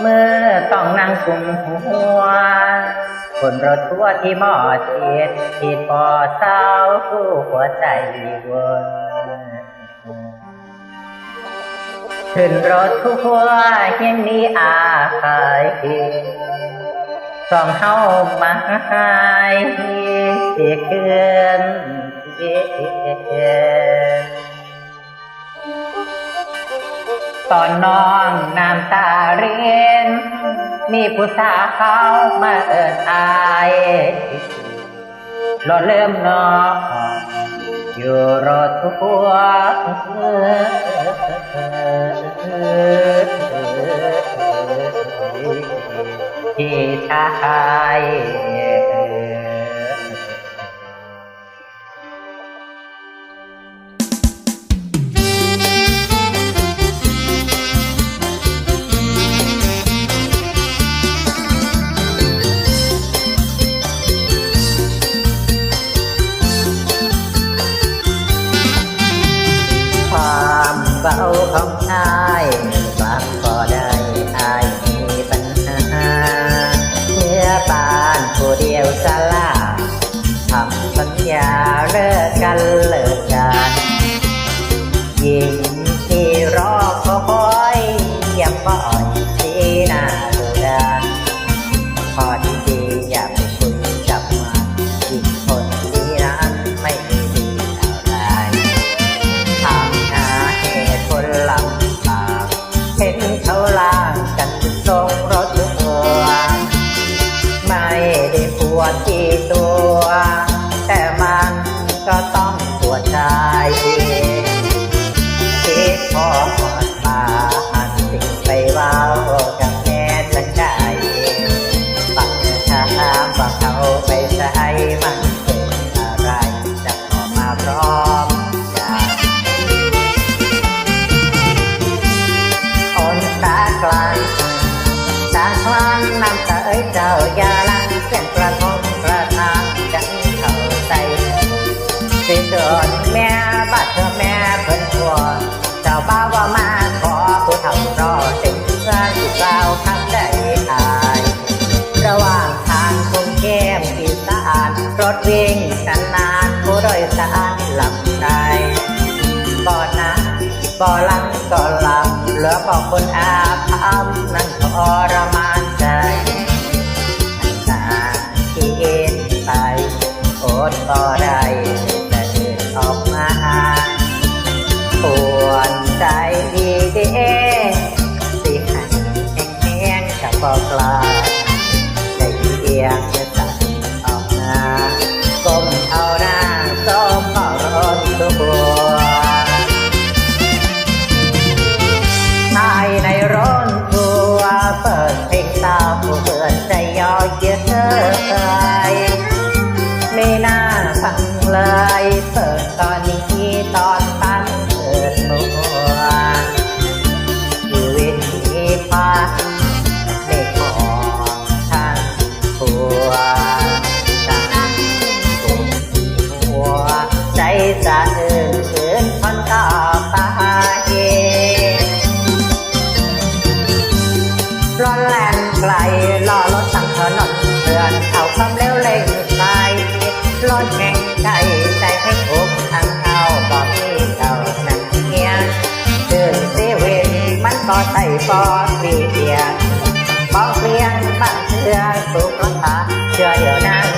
เมื่อต้องนั่งกุมหัวคนรถทัวร์ที่มอเทียดที่ปอเศร้าผู้หัวใจวนขึ้นรถทัวร์ยังมีอาคายสองเฮามาหายสิเกิน ตอนน้องน้ำตาเรียน มีผู้สาวเขามาเอินอายรถเริ่มนอกอยู่รถทัวร์ที่ชาย กันเลย ใผู้โดยหลับในก่อนนะก่อลังก่อลำเหลือบอกคนอาภัพนั่นทรมานใจตาที่เอ็นไปอดก็ได้ สารเดินเชิญพันต่อไปร้อนแรงไกลล่อรถตั้งถนนเพื่อนเอาคำามเร็วเล่งไปร้อนแห่งใจใจให้ทุกทางเข้าบอกให้เราหนักเงียเดินเซเว่นมันก็ใส่ปอดมีเดียบอกเพียงบางเชื่อสุขรักษาเชื่อเดียวนั้น